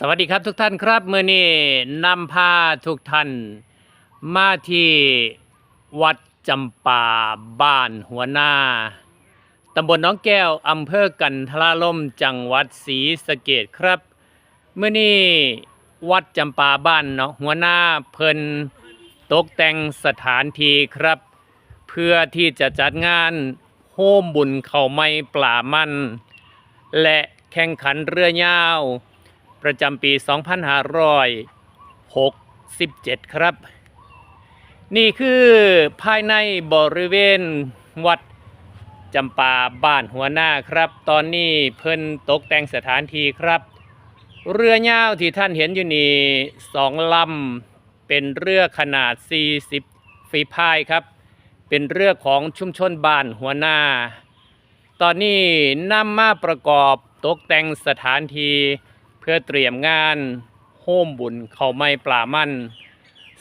สวัสดีครับทุกท่านครับเมื่อนี้นำพาทุกท่าน มาที่วัดจำปาบ้านหัวหน้าตำบลน้องแก้วอำเภอกันทราลมจังหวัดศรีสะเกดครับเมื่อนี้วัดจำปาบ้านเนาะหัวหน้าเพิ่นตกแต่งสถานที่ครับ เพื่อที่จะจัดงานโฮมบุญเขาไม่ปลามัน และแข่งขันเรือยาว ประจำปี 2567 ครับ นี่คือภายในบริเวณวัดจำปาบ้านหัวหน้าครับ ตอนนี้เพิ่นตกแต่งสถานที่ครับ เรือยาวที่ท่านเห็นอยู่นี่สองลำเป็นเรือขนาด 40 ฝีพายครับ เป็นเรือของชุมชนบ้านหัวหน้า ตอนนี้นำมาประกอบตกแต่งสถานที่ พื่อเตรียมงานโฮมบุญเขาไม่ปลามัน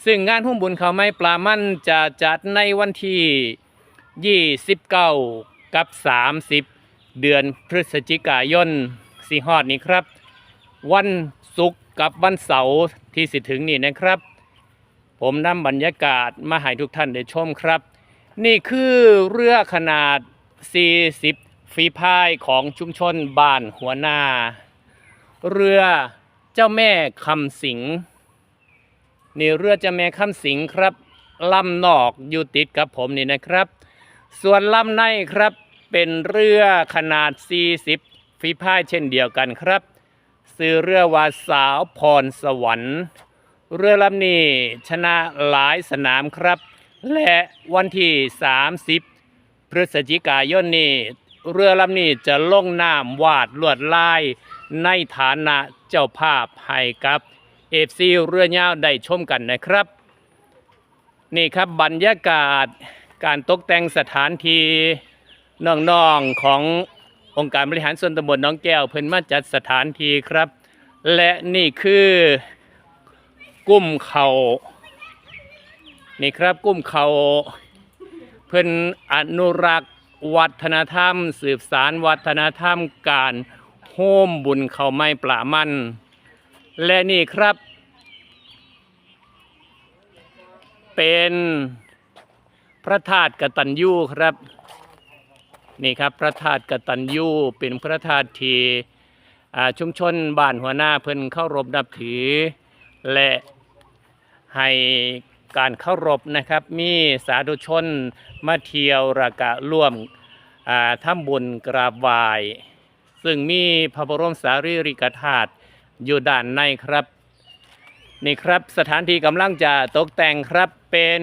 ซึ่งงานโฮมบุญเขาไม่ปลามันจะจัดในวันที่ 29 กับ 30 เดือนพฤศจิกายนสีฮอดนี้ครับ วันศุกร์กับวันเสาร์ที่สิถึงนี่นะครับ ผมนำบรรยากาศมาให้ทุกท่านได้ชมครับ นี่คือเรือขนาด 40ฝีพายของชุมชนบ้านหัวหน้า เรือเจ้าแม่คำสิงนี่เรือเจ้าแม่คำสิงครับลำนอกอยู่ติดกับผมนี่นะครับ ส่วนลำในครับเป็นเรือขนาด 40 ฝีพายเช่นเดียวกันครับ ซื้อเรือว่าสาวพรสวรรค์ เรือลำนี้ชนะหลายสนามครับ และวันที่ 30 พฤศจิกายนนี้ เรือลำนี้จะลงน้ำวาดลวดลาย ในฐานะเจ้าภาพให้กับเอฟซีเรือยาวได้ชมกันนะครับ นี่ครับบรรยากาศการตกแต่งสถานที่น้องๆขององค์การบริหารส่วนตำบลน้องแก้ว เพิ่นมาจัดสถานที่ครับ และนี่คือกุ้มเขานี่ครับกุ้มเขาเพิ่นอนุรักษ์วัฒนธรรม สืบสารวัฒนธรรมการ โฮมบุญเขาไม่ปลามัน และนี่ครับ เป็นพระธาตุกตัญญูครับ นี่ครับพระธาตุกตัญญูเป็นพระธาตุที่ชุมชนบ้านหัวหน้าเพิ่นเข้ารบนับถือ และให้การเข้ารบนะครับ มีสาธุชนมาเที่ยวระกะร่วมอ่าทำบุญกราบไหว้ ซึ่งมีพระบรมสารีริกธาตุอยู่ด้านในครับ นี่ครับสถานที่กำลังจะตกแต่งครับเป็น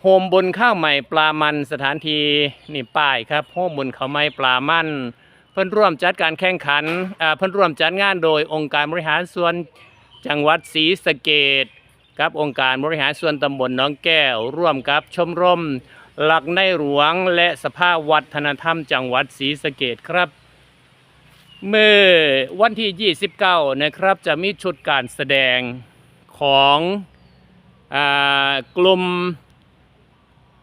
โฮมบุญข้าวใหม่ปลามันสถานที่นี่ป้ายครับโฮมบุญข้าวใหม่ปลามัน เพิ่นร่วมจัดการแข่งขันอ่าเพิ่นร่วมจัดงานโดยองค์การบริหารส่วนจังหวัดศรีสะเกดกับองค์การบริหารส่วนตำบลน้องแก้ว ร่วมกับชมรมหลักในหลวงและสภาวัฒนธรรมจังหวัดศรีสะเกดครับ เมื่อวันที่ 29 นะครับ จะมีชุดการแสดงของอกลุ่ม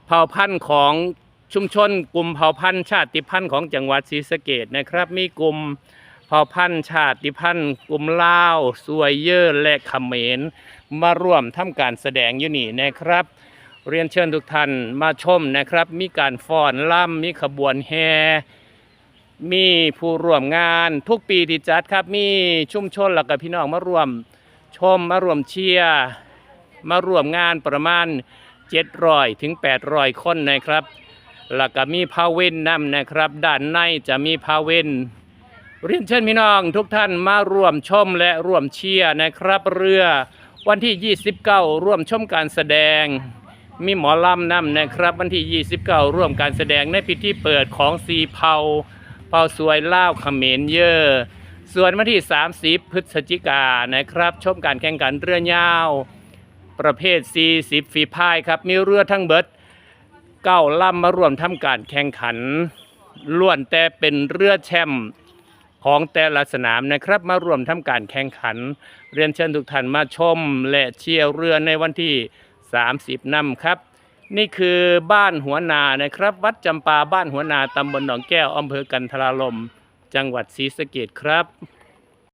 เผ่าพันธุ์ของชุมชน กลุ่มเผ่าพันธุ์ชาติพันธุ์ของจังหวัดศรีสะเกดนะครับ มีกลุ่มเผ่าพันธุ์ชาติพันธุ์กลุ่มลาวสวยเยอและเขมรมาร่วมทำการแสดงอยู่นี่นะครับ เรียนเชิญทุกท่านมาชมนะครับ มีการฟ้อนล่ำมีขบวนแห่ มีผู้ร่วมงานทุกปีที่จัดครับ มีชุมชนแล้วก็พี่น้องมาร่วมชมมาร่วมเชียร์มาร่วมงานประมาณ 700ถึง800 คนนะครับแล้วก็มีพาเวนนำนะครับ ด้านในจะมีพาเวนเรียนเชิญพี่น้องทุกท่านมาร่วมชมและร่วมเชียร์นะครับ เรือวันที่ 29 ร่วมชมการแสดง มีหมอลำนำนะครับ วันที่ 29 ร่วมการแสดงในพิธีเปิดของสีเผา เผาสวยล่าวเขมรเยอส่วนวันที่ 30 พฤศจิกายนนะครับ ชมการแข่งขันเรือยาว ประเภท 40 ฝีพายครับ มีเรือทั้งเบิดเก้าลำมาร่วมทำการแข่งขันล้วนแต่เป็นเรือแชมป์ของแต่ละสนามนะครับ มาร่วมทำการแข่งขัน เรียนเชิญทุกท่านมาชมและเชียร์เรือในวันที่ 30นำครับ นี่คือบ้านหัวนานะครับ วัดจำปาบ้านหัวนาตำบลหนองแก้วอำเภอกันทราลมจังหวัดศรีสะเกดครับ